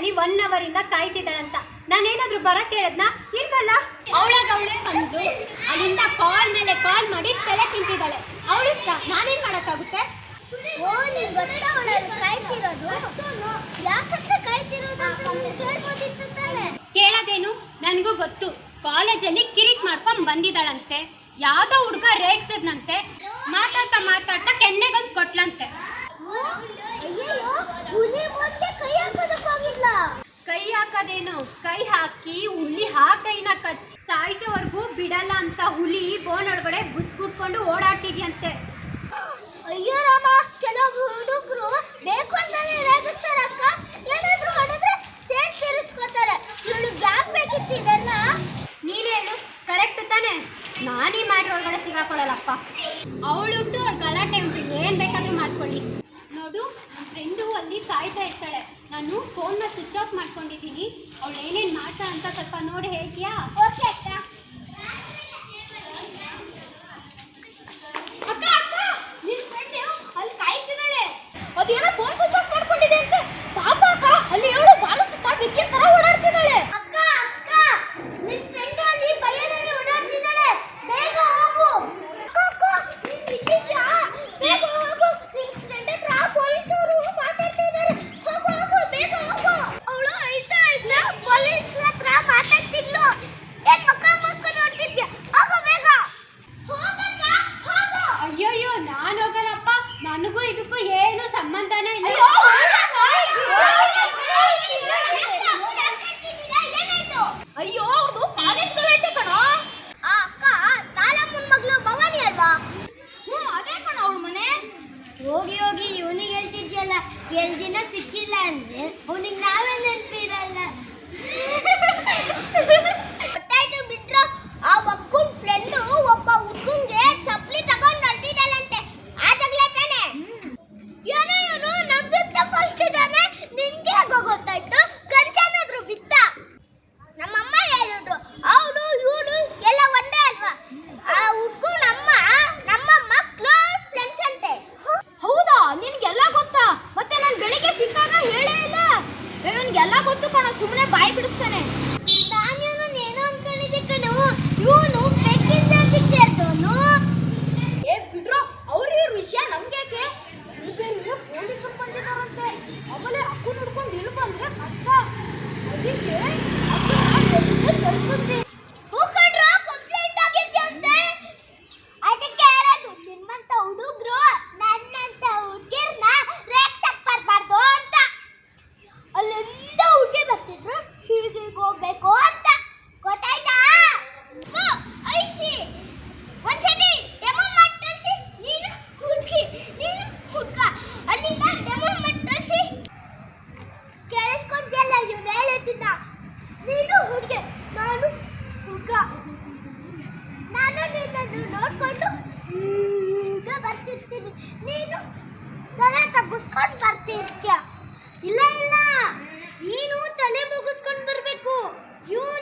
ಅಲ್ಲಿ one hour ಇಂದ ಕಾಯ್ತಿದ್ದಾಳಂತ. ನಾನೇನಾದ್ರೂ ಬರಕ್ ಹೇಳದ್ನ ಇಲ್ವಲ್ಲ? ಅವಳಾಗ ಅವಳೇ ಬಂದು ಅಲ್ಲಿಂದ ಕಾಲ್ ಮೇಲೆ ಕಾಲ್ ಮಾಡಿ ತಲೆ ತಿಂತಿದ್ದಾಳೆ. ಅವಳಿಷ್ಟ? ನಾನೇನ್ ಮಾಡಕ್ಕಾಗುತ್ತೆ? ಓ ನಿಂಗೆ ಗೊತ್ತಾ ಅವಳಲ್ಲಿ ಕಾಯ್ತಿರೋದು? ಯಾಕಂತ ಕಾಯ್ತಿರೋದು ಅಂತ ನೀನು ಕೇಳ್ಬೋದಿತ್ತು ತಾನೆ. ಕೇಳೋದೇನು? ನನಗೂ ಗೊತ್ತು. ಕಾಲೇಜಲ್ಲಿ ಕಿರಿಕ್ ಮಾಡ್ಕೊಂಡ್ ಬಂದಿದ್ದಾಳಂತೆ. ಯಾವ್ದೋ ಹುಡುಗ ರೇಗ್ಸದ್ನಂತೆ. ಮಾತಾಡ್ತಾ ಮಾತಾಡ್ತಾ ಕೆನ್ನೆಗೊಂದು ಕೊಟ್ಲಂತೆ. ಅಯ್ಯೋ ಹುಲಿ ಕೈ ಹಾಕೋದಕ್ಕೆ ಕೈ ಹಾಕಿ ಹುಲಿ ಆ ಕೈನ ಕಚ್ಚಿ ಸಾಯಿಸೋವರೆಗೂ ಬಿಡಲ್ಲ ಅಂತ ಹುಲಿ ಬೋನ್ ಒಳಗಡೆ ಬುಸ್ಕುಟ್ಕೊಂಡು ಓಡಾಡ್ತಿದ್ಯಂತೆ. ಅಯ್ಯೋ ರಾಮ ಕೆಲವು ಹುಡುಗರು ಬೇಕು ಅಂತಾನೆ ರೇಗಿಸ್ತಾರಕ್ಕ. ಏನಾದ್ರೂ ಹೊಡೆದ್ರೆ ಸೇಟ್ ತೀರಿಸ್ಕೊತಾರೆ. ಇವಳು ಯಾಕೆ ಬೇಕಿತ್ತು ಇದೆಲ್ಲ? ನೀನ್ ಹೇಳು ಕರೆಕ್ಟ್ ತಾನೆ. ನಾನೀ ಮಾಡ್ರ ಒಳಗಡೆ ಸಿಗಾಕೊಳ್ಳಲ್ಲಪ್ಪ ಅವಳುಂಟು ಅವ್ಳ ಗಲಾಟೆ ಉಂಟು ಏನ್ ಬೇಕಾದರೂ ಮಾಡ್ಕೊಳ್ಳಿ. ನೋಡು ನಮ್ಮ ಫ್ರೆಂಡು ಅಲ್ಲಿ ಕಾಯ್ತಾ ಇರ್ತಾಳೆ. ನಾನು ಫೋನ್ನ ಸ್ವಿಚ್ ಆಫ್ ಮಾಡ್ಕೊಂಡಿದ್ದೀನಿ. ಅವಳು ಏನೇನು ಮಾಡ್ತಾ ಅಂತ ಸ್ವಲ್ಪ ನೋಡಿ ಹೇಳ್ತೀಯಾ? ಓಕೆ ಅಕ್ಕ ಅಕ್ಕ ನಿನ್ ಫ್ರೆಂಡ್ ಅಲ್ಲಿ ಕಾಯ್ತಿದ್ದಾಳೆ ಅದೇನೋ ಫೋನ್ ಸ್ವಿಚ್ ಆಫ್ ಮಾಡ್ಕೊಂಡಿದೆ ಅಂತ ಪಾಪ ಅಕ್ಕ ಅಲ್ಲಿ ಅವಳು ಬಾಲ ಸುತ್ತ ಬಿಕ್ಕಿ ತರ ಓಡಾಡ್ತಿದ್ದಾಳೆ ಅಕ್ಕ ಅಕ್ಕ ನಿನ್ ಫ್ರೆಂಡ್ ಅಲ್ಲಿ ಬಯಲಲ್ಲಿ ಓಡಾಡ್ತಿದ್ದಾಳೆ ಬೇಗ ಹೋಗು ಅಕ್ಕ ಅಕ್ಕ ನೀನ್ ಇಲ್ಲಿದ್ಯಾ? ಬೇಗ ಹೋಗು ನಿನ್ ಫ್ರೆಂಡ್ ಹತ್ರ ಪೊಲೀಸರು ಮಾತಾಡ್ತಾ ಇದ್ದಾರೆ ಹೋಗು ಹೋಗು ಬೇಗ ಹೋಗು ಅವಳು ಅಳ್ತಾ ಇದ್ಲ ಪೊಲೀಸ್ ಹತ್ರ ಮಾತಾಡ್ತಿದ್ಲು ಏನ್ ಮಕ್ಕ ಮಕ್ಕ ನೋಡ್ತಿದ್ಯಾ ಹೋಗು ಬೇಗ ಹೋಗಕ್ಕ ಹೋಗು ಅಯ್ಯೋಯ್ಯೋ ನಾನು ಹೋಗಲ್ಲಪ್ಪ ನನಗೂ ಇದಕ್ಕೂ ಏನು ಸಂಬಂಧನೇ ಇಲ್ಲ ಅಯ್ಯೋ ಅವ್ರದ್ದು ಕಾಲೇಜ್ ಗಲಾಟೆ ಕಣೋ ಆ ಅಕ್ಕ ತಾಲಮ್ಮನ ಮಗಳು ಭವಾನಿ ಅಲ್ವಾ ಹ್ಞೂ ಅದೇ ಕಣ ಅವಳ ಮನೆ ಹೋಗಿ ಹೋಗಿ ಇವನಿಗೆ ಹೇಳ್ತಿದ್ಯಲ್ಲ ಎಲ್ ದಿನ ಸಿಕ್ಕಿಲ್ಲ ಅಂದ್ರೆ ಅವನಿಗೆ ನಾವೇ ನೆನಪಿರಲ್ಲ. ನೀನು ತಲೆ ತಗ್ಗಿಸ್ಕೊಂಡು ಬರ್ತಿರ್ತೀಯ ಇಲ್ಲ ಇಲ್ಲ. ನೀನು ತಲೆ ಮುಗಿಸ್ಕೊಂಡು ಬರಬೇಕು. ಇವ್ರು